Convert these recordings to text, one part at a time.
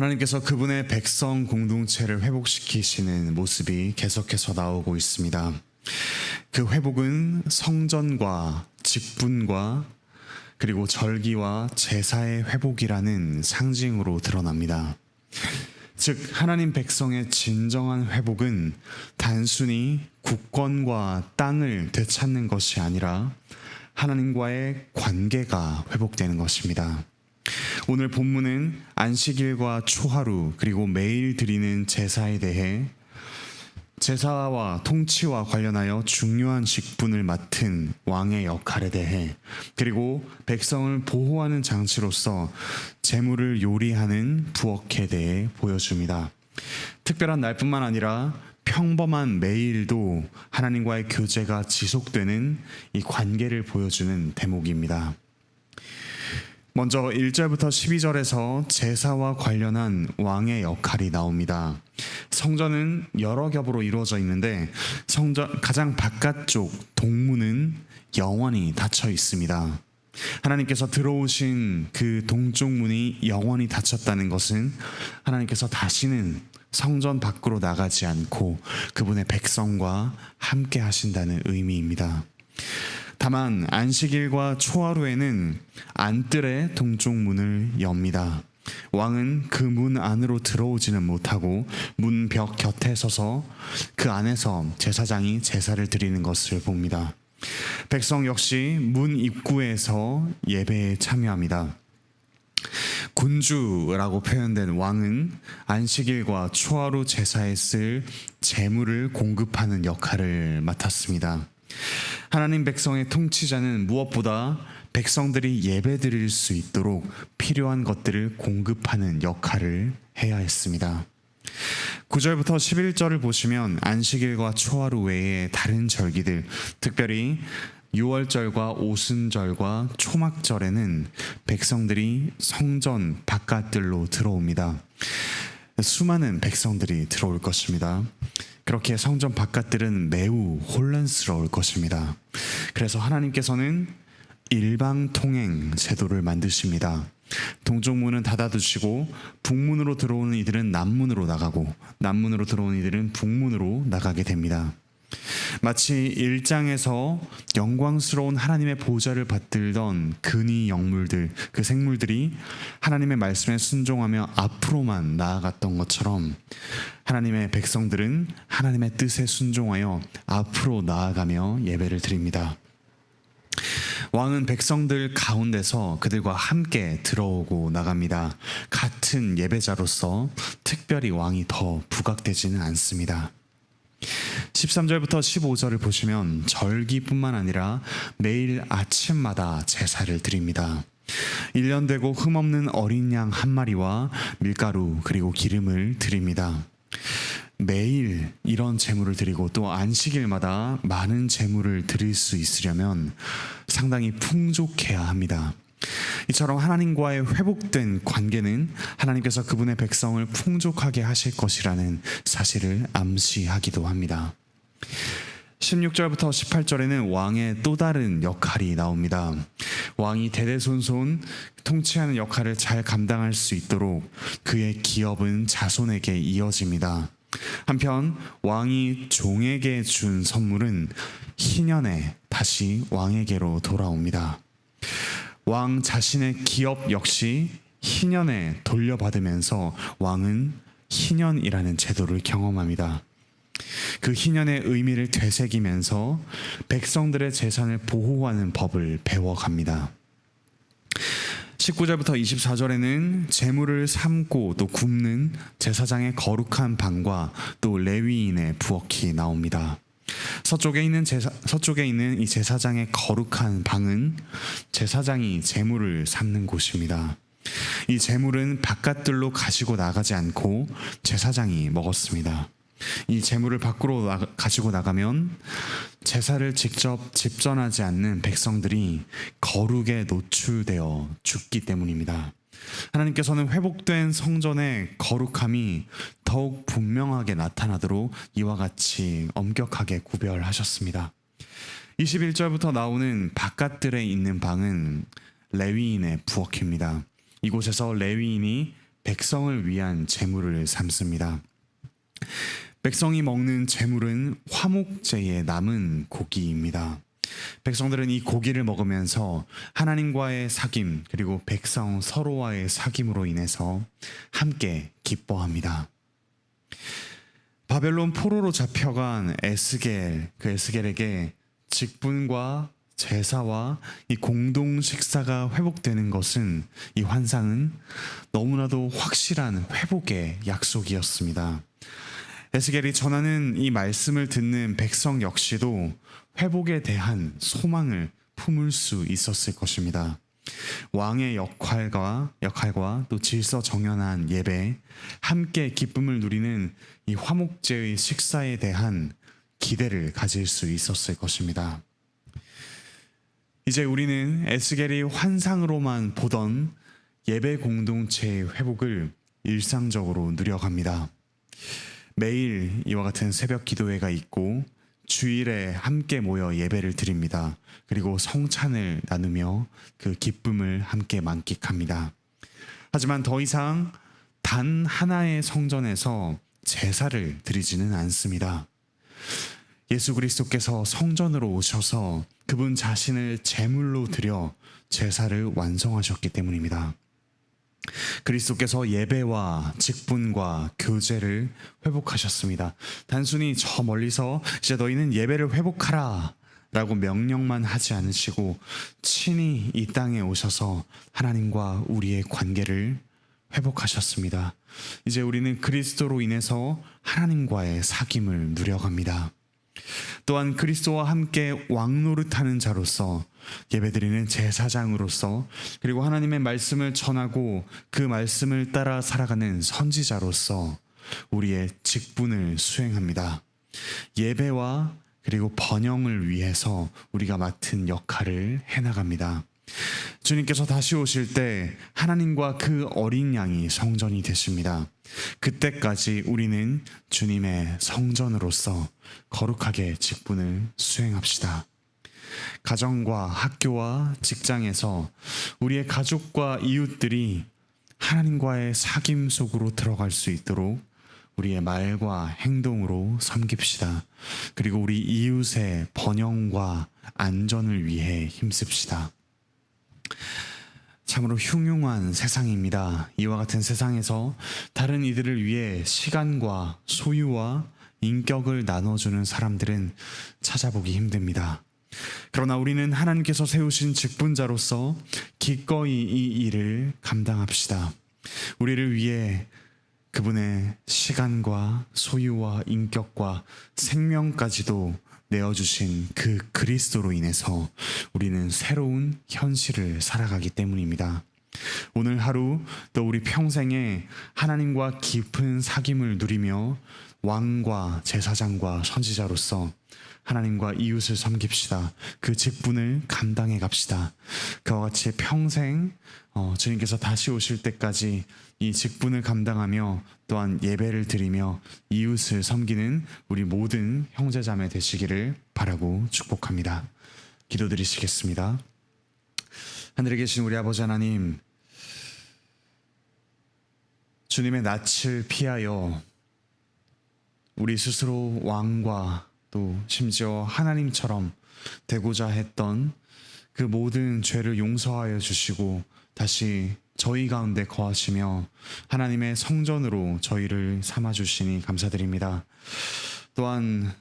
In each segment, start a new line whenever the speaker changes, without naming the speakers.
하나님께서 그분의 백성 공동체를 회복시키시는 모습이 계속해서 나오고 있습니다. 그 회복은 성전과 직분과 그리고 절기와 제사의 회복이라는 상징으로 드러납니다. 즉, 하나님 백성의 진정한 회복은 단순히 국권과 땅을 되찾는 것이 아니라 하나님과의 관계가 회복되는 것입니다. 오늘 본문은 안식일과 초하루 그리고 매일 드리는 제사에 대해 제사와 통치와 관련하여 중요한 직분을 맡은 왕의 역할에 대해 그리고 백성을 보호하는 장치로서 재물을 요리하는 부엌에 대해 보여줍니다. 특별한 날뿐만 아니라 평범한 매일도 하나님과의 교제가 지속되는 이 관계를 보여주는 대목입니다. 먼저 1절부터 12절에서 제사와 관련한 왕의 역할이 나옵니다. 성전은 여러 겹으로 이루어져 있는데 성전 가장 바깥쪽 동문은 영원히 닫혀 있습니다. 하나님께서 들어오신 그 동쪽 문이 영원히 닫혔다는 것은 하나님께서 다시는 성전 밖으로 나가지 않고 그분의 백성과 함께 하신다는 의미입니다. 다만 안식일과 초하루에는 안뜰의 동쪽 문을 엽니다. 왕은 그 문 안으로 들어오지는 못하고 문 벽 곁에 서서 그 안에서 제사장이 제사를 드리는 것을 봅니다. 백성 역시 문 입구에서 예배에 참여합니다. 군주라고 표현된 왕은 안식일과 초하루 제사에 쓸 재물을 공급하는 역할을 맡았습니다. 하나님 백성의 통치자는 무엇보다 백성들이 예배 드릴 수 있도록 필요한 것들을 공급하는 역할을 해야 했습니다. 9절부터 11절을 보시면 안식일과 초하루 외에 다른 절기들, 특별히 6월절과 오순절과 초막절에는 백성들이 성전 바깥들로 들어옵니다. 수많은 백성들이 들어올 것입니다. 그렇게 성전 바깥들은 매우 혼란스러울 것입니다. 그래서 하나님께서는 일방 통행 제도를 만드십니다. 동쪽문은 닫아두시고 북문으로 들어오는 이들은 남문으로 나가고 남문으로 들어오는 이들은 북문으로 나가게 됩니다. 마치 1장에서 영광스러운 하나님의 보좌를 받들던 근위 영물들, 그 생물들이 하나님의 말씀에 순종하며 앞으로만 나아갔던 것처럼 하나님의 백성들은 하나님의 뜻에 순종하여 앞으로 나아가며 예배를 드립니다. 왕은 백성들 가운데서 그들과 함께 들어오고 나갑니다. 같은 예배자로서 특별히 왕이 더 부각되지는 않습니다. 13절부터 15절을 보시면 절기뿐만 아니라 매일 아침마다 제사를 드립니다. 1년 되고 흠없는 어린 양 한 마리와 밀가루 그리고 기름을 드립니다. 매일 이런 재물을 드리고 또 안식일마다 많은 재물을 드릴 수 있으려면 상당히 풍족해야 합니다. 이처럼 하나님과의 회복된 관계는 하나님께서 그분의 백성을 풍족하게 하실 것이라는 사실을 암시하기도 합니다. 16절부터 18절에는 왕의 또 다른 역할이 나옵니다. 왕이 대대손손 통치하는 역할을 잘 감당할 수 있도록 그의 기업은 자손에게 이어집니다. 한편 왕이 종에게 준 선물은 희년에 다시 왕에게로 돌아옵니다. 왕 자신의 기업 역시 희년에 돌려받으면서 왕은 희년이라는 제도를 경험합니다. 그 희년의 의미를 되새기면서 백성들의 재산을 보호하는 법을 배워갑니다. 19절부터 24절에는 재물을 삶고 또 굽는 제사장의 거룩한 방과 또 레위인의 부엌이 나옵니다. 서쪽에 있는 제사, 서쪽에 있는 이 제사장의 거룩한 방은 제사장이 재물을 삶는 곳입니다. 이 재물은 바깥들로 가지고 나가지 않고 제사장이 먹었습니다. 이 재물을 밖으로 나, 가지고 나가면 제사를 직접 집전하지 않는 백성들이 거룩에 노출되어 죽기 때문입니다. 하나님께서는 회복된 성전의 거룩함이 더욱 분명하게 나타나도록 이와 같이 엄격하게 구별하셨습니다. 21절부터 나오는 바깥들에 있는 방은 레위인의 부엌입니다. 이곳에서 레위인이 백성을 위한 제물을 삼습니다. 백성이 먹는 제물은 화목제의 남은 고기입니다. 백성들은 이 고기를 먹으면서 하나님과의 사귐 그리고 백성 서로와의 사귐으로 인해서 함께 기뻐합니다. 바벨론 포로로 잡혀간 에스겔 그 에스겔에게 직분과 제사와 이 공동 식사가 회복되는 것은 이 환상은 너무나도 확실한 회복의 약속이었습니다. 에스겔이 전하는 이 말씀을 듣는 백성 역시도 회복에 대한 소망을 품을 수 있었을 것입니다. 왕의 역할과 역할과 또 질서 정연한 예배, 함께 기쁨을 누리는 이 화목제의 식사에 대한 기대를 가질 수 있었을 것입니다. 이제 우리는 에스겔이 환상으로만 보던 예배 공동체의 회복을 일상적으로 누려갑니다. 매일 이와 같은 새벽 기도회가 있고 주일에 함께 모여 예배를 드립니다. 그리고 성찬을 나누며 그 기쁨을 함께 만끽합니다. 하지만 더 이상 단 하나의 성전에서 제사를 드리지는 않습니다. 예수 그리스도께서 성전으로 오셔서 그분 자신을 제물로 드려 제사를 완성하셨기 때문입니다. 그리스도께서 예배와 직분과 교제를 회복하셨습니다. 단순히 저 멀리서 이제 너희는 예배를 회복하라 라고 명령만 하지 않으시고 친히 이 땅에 오셔서 하나님과 우리의 관계를 회복하셨습니다. 이제 우리는 그리스도로 인해서 하나님과의 사귐을 누려갑니다. 또한 그리스도와 함께 왕노릇하는 자로서 예배드리는 제사장으로서 그리고 하나님의 말씀을 전하고 그 말씀을 따라 살아가는 선지자로서 우리의 직분을 수행합니다. 예배와 그리고 번영을 위해서 우리가 맡은 역할을 해나갑니다. 주님께서 다시 오실 때 하나님과 그 어린 양이 성전이 되십니다. 그때까지 우리는 주님의 성전으로서 거룩하게 직분을 수행합시다. 가정과 학교와 직장에서 우리의 가족과 이웃들이 하나님과의 사귐 속으로 들어갈 수 있도록 우리의 말과 행동으로 섬깁시다. 그리고 우리 이웃의 번영과 안전을 위해 힘씁시다. 참으로 흉흉한 세상입니다. 이와 같은 세상에서 다른 이들을 위해 시간과 소유와 인격을 나눠주는 사람들은 찾아보기 힘듭니다. 그러나 우리는 하나님께서 세우신 직분자로서 기꺼이 이 일을 감당합시다. 우리를 위해 그분의 시간과 소유와 인격과 생명까지도 내어주신 그 그리스도로 인해서 우리는 새로운 현실을 살아가기 때문입니다. 오늘 하루 또 우리 평생에 하나님과 깊은 사귐을 누리며 왕과 제사장과 선지자로서 하나님과 이웃을 섬깁시다. 그 직분을 감당해 갑시다. 그와 같이 평생 어, 주님께서 다시 오실 때까지 이 직분을 감당하며 또한 예배를 드리며 이웃을 섬기는 우리 모든 형제자매 되시기를 바라고 축복합니다. 기도드리시겠습니다. 하늘에 계신 우리 아버지 하나님, 주님의 낯을 피하여 우리 스스로 왕과 또 심지어 하나님처럼 되고자 했던 그 모든 죄를 용서하여 주시고 다시 저희 가운데 거하시며 하나님의 성전으로 저희를 삼아 주시니 감사드립니다. 또한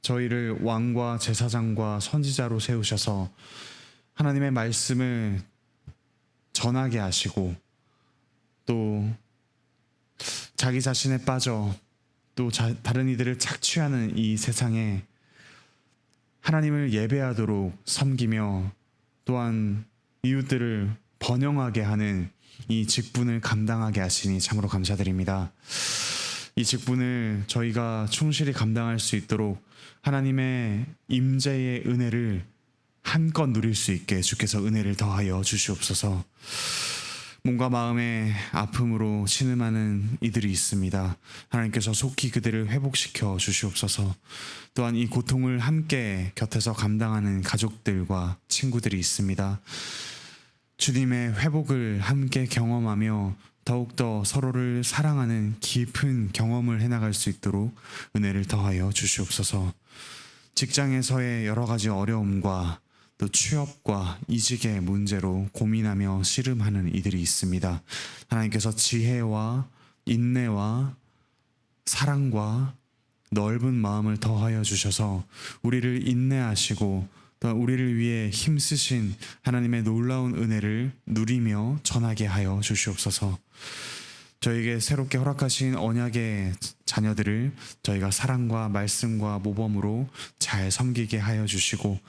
저희를 왕과 제사장과 선지자로 세우셔서 하나님의 말씀을 전하게 하시고 또 자기 자신에 빠져 또 자, 다른 이들을 착취하는 이 세상에 하나님을 예배하도록 섬기며 또한 이웃들을 번영하게 하는 이 직분을 감당하게 하시니 참으로 감사드립니다. 이 직분을 저희가 충실히 감당할 수 있도록 하나님의 임재의 은혜를 한껏 누릴 수 있게 주께서 은혜를 더하여 주시옵소서. 몸과 마음의 아픔으로 신음하는 이들이 있습니다. 하나님께서 속히 그들을 회복시켜 주시옵소서. 또한 이 고통을 함께 곁에서 감당하는 가족들과 친구들이 있습니다. 주님의 회복을 함께 경험하며 더욱더 서로를 사랑하는 깊은 경험을 해나갈 수 있도록 은혜를 더하여 주시옵소서. 직장에서의 여러 가지 어려움과 또 취업과 이직의 문제로 고민하며 씨름하는 이들이 있습니다. 하나님께서 지혜와 인내와 사랑과 넓은 마음을 더하여 주셔서 우리를 인내하시고 또 우리를 위해 힘쓰신 하나님의 놀라운 은혜를 누리며 전하게 하여 주시옵소서. 저에게 새롭게 허락하신 언약의 자녀들을 저희가 사랑과 말씀과 모범으로 잘 섬기게 하여 주시고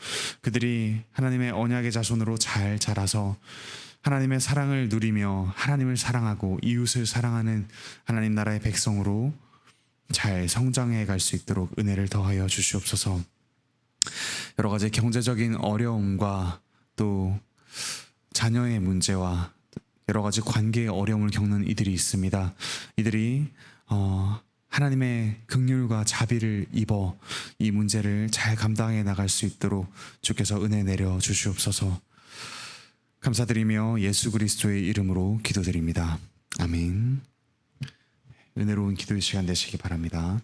그들이 하나님의 언약의 자손으로 잘 자라서 하나님의 사랑을 누리며 하나님을 사랑하고 이웃을 사랑하는 하나님 나라의 백성으로 잘 성장해 갈 수 있도록 은혜를 더하여 주시옵소서. 여러 가지 경제적인 어려움과 또 자녀의 문제와 여러 가지 관계의 어려움을 겪는 이들이 있습니다. 이들이 어, 하나님의 긍휼과 자비를 입어 이 문제를 잘 감당해 나갈 수 있도록 주께서 은혜 내려 주시옵소서. 감사드리며 예수 그리스도의 이름으로 기도드립니다. 아멘. 은혜로운 기도의 시간 되시기 바랍니다.